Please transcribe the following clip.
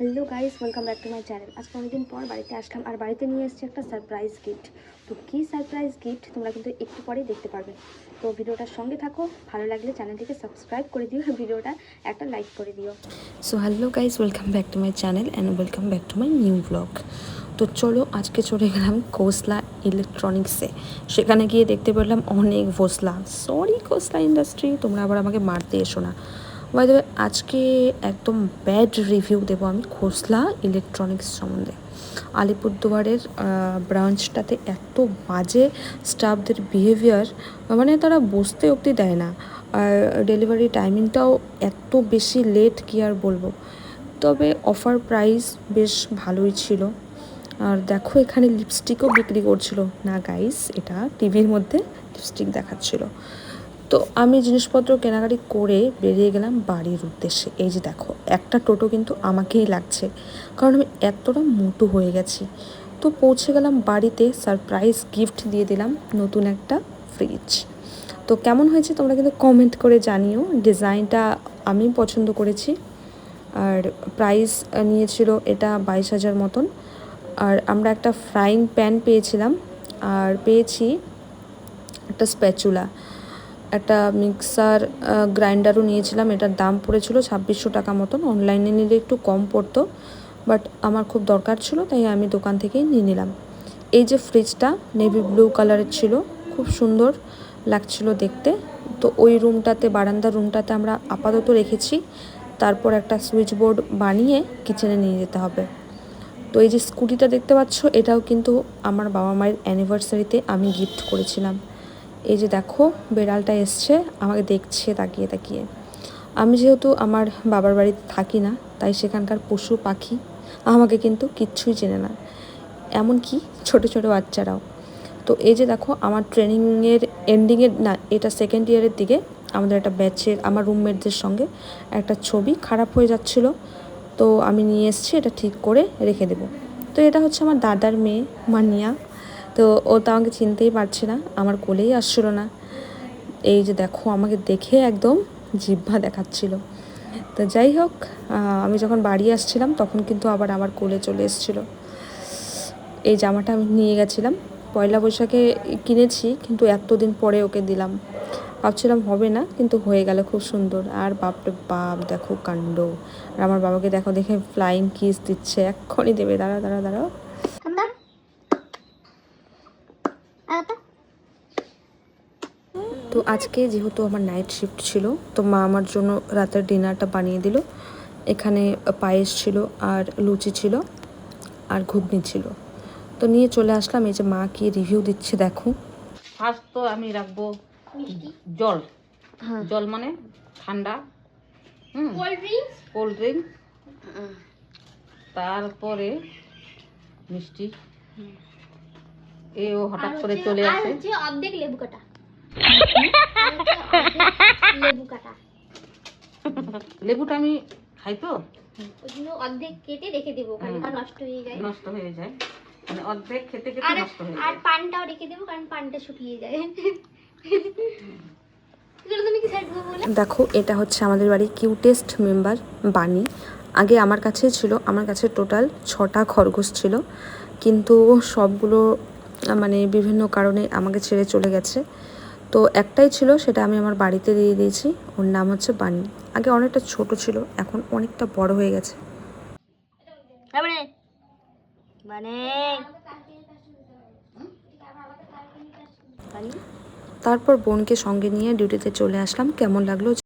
Hello guys welcome back to my channel আজকে অনেকদিন পর বাড়িতে আসলাম আর বাড়িতে নিয়ে এসেছি একটা সারপ্রাইজ গিফট তো কী সারপ্রাইজ গিফট তোমরা কিন্তু একটু পরেই দেখতে পারবে। তো ভিডিওটার সঙ্গে থাকো, ভালো লাগলে চ্যানেলটিকে সাবস্ক্রাইব করে দিও আর ভিডিওটা একটা লাইক করে দিও। So hello guys welcome back to my channel and welcome back to my new blog তো চলো, আজকে চলে গেলাম কোসলা ইলেকট্রনিক্সে সেখানে গিয়ে দেখতে পেলাম অনেক ভোসলা সরি কোসলা ইন্ডাস্ট্রি তোমরা আবার আমাকে মারতে এসো না। বাই দ্য আজকে একদম ব্যাড রিভিউ দেবো আমি খোসলা ইলেকট্রনিক্স সম্বন্ধে। আলিপুরদুয়ারের ব্রাঞ্চটাতে এত বাজে স্টাফদের বিহেভিয়ার মানে তারা বসতে অবধি দেয় না। আর ডেলিভারি টাইমিংটাও এত বেশি লেট কি আর বলব? তবে অফার প্রাইস বেশ ভালোই ছিল। আর দেখো এখানে লিপস্টিকও বিক্রি করছিল। না গাইস এটা টিভির মধ্যে লিপস্টিক দেখাচ্ছিল। তো আমি জিনিসপত্র কেনাকাটি করে বেরিয়ে গেলাম বাড়ির উদ্দেশ্যে। এই যে দেখো, একটা টোটো কিন্তু আমাকেই লাগছে, কারণ আমি এতটা মোটু হয়ে গেছি। তো পৌঁছে গেলাম বাড়িতে সারপ্রাইজ গিফট দিয়ে দিলাম নতুন একটা ফ্রিজ তো কেমন হয়েছে তোমরা কিন্তু কমেন্ট করে জানিও। ডিজাইনটা আমি পছন্দ করেছি, আর প্রাইস নিয়েছিল এটা বাইশ হাজার মতন। আর আমরা একটা ফ্রাইং প্যান পেয়েছিলাম, আর পেয়েছি একটা স্প্যাচুলা একটা মিক্সার গ্রাইন্ডারও নিয়েছিলাম। এটার দাম পড়েছিল ছাব্বিশশো টাকা মতন। অনলাইনে নিলে একটু কম পড়তো, বাট আমার খুব দরকার ছিল, তাই আমি দোকান থেকেই নিয়ে নিলাম। এই যে ফ্রিজটা, নেভি ব্লু কালারের ছিল, খুব সুন্দর লাগছিল দেখতে। তো ওই রুমটাতে, বারান্দার রুমটাতে আমরা আপাতত রেখেছি। তারপর একটা সুইচ বোর্ড বানিয়ে কিচেনে নিয়ে যেতে হবে। তো এই যে স্কুটিটা দেখতে পাচ্ছ, এটাও কিন্তু আমার বাবা মায়ের অ্যানিভার্সারিতে আমি গিফট করেছিলাম। এই যে দেখো, বেড়ালটা এসছে, আমাকে দেখছে, তাকিয়ে তাকিয়ে। আমি যেহেতু আমার বাবার বাড়িতে থাকি না, তাই সেখানকার পশু, পাখি আমাকে কিন্তু কিচ্ছুই চেনে না। এমনকি ছোট ছোট বাচ্চারাও। তো এই যে দেখো, আমার ট্রেনিংয়ের এন্ডিংয়ের না, এটা সেকেন্ড ইয়ারের দিকে আমাদের একটা ব্যাচের আমার রুমমেটদের সঙ্গে একটা ছবি খারাপ হয়ে যাচ্ছিল। তো আমি নিয়ে এসেছি, এটা ঠিক করে রেখে দেবো। তো এটা হচ্ছে আমার দাদার মেয়ে, মানিয়া। তো ও তো আমাকে চিনতেই পারছে না, আমার কোলেই আসছিল না। এই যে দেখো, আমাকে দেখে একদম জিহ্বা দেখাচ্ছিল। তো যাই হোক আমি যখন বাড়ি আসছিলাম, তখন কিন্তু আবার আমার কোলে চলে এসেছিল। এই জামাটা আমি নিয়ে গেছিলাম। পয়লা বৈশাখে কিনেছি, কিন্তু এতদিন পরে ওকে দিলাম। ভাবছিলাম হবে না, কিন্তু হয়ে গেল খুব সুন্দর। আর বাপরে বাপ, দেখো কাণ্ড। আর আমার বাবাকে দেখো দেখে ফ্লাইং কিস দিচ্ছে। এক্ষণই দেবে দাঁড়া দাঁড়া দাঁড়াও। তো আজকে যেহেতু আমার নাইট শিফট ছিল তো মা আমার জন্য রাতের ডিনারটা বানিয়ে দিল। এখানে পায়েস ছিল আর লুচি ছিল আর ঘুগনি ছিল। তো নিয়ে চলে আসলাম এই যে মা কি রিভিউ দিচ্ছে দেখো। ফার্স্ট তো আমি রাখব জল। জল মানে ঠান্ডা। কোল্ড ড্রিঙ্ক তারপরে মিষ্টি। এ ও হঠাৎ করে চলে আর আসে। অর্ধেক লেবু কাটা। লেবু কাটা লেবুটা আমি খাই তো? অর্ধেক কেটে রেখে দেবো কারণ নষ্ট হয়ে যায়। নষ্ট হয়ে যায়। মানে অর্ধেক খেতে খেতে নষ্ট হয়ে আর পানটাও রেখে দেবো কারণ পানটা শুকিয়ে যায়। দেখো এটা হচ্ছে আমাদের বাড়ির কিউটেস্ট মেম্বার বানি আগে আমার কাছে ছিল আমার কাছে টোটাল ছটা খরগোশ ছিল। কিন্তু সবগুলো মানে বিভিন্ন কারণে আমাকে ছেড়ে চলে গেছে। তো একটাই ছিল সেটা আমি আমার বাড়িতে দিয়ে দিয়েছি। ওর নাম হচ্ছে বানি আগে অনেকটা ছোট ছিল এখন অনেকটা বড় হয়ে গেছে। তারপর বোনকে সঙ্গে নিয়ে ডিউটিতে চলে আসলাম। কেমন লাগল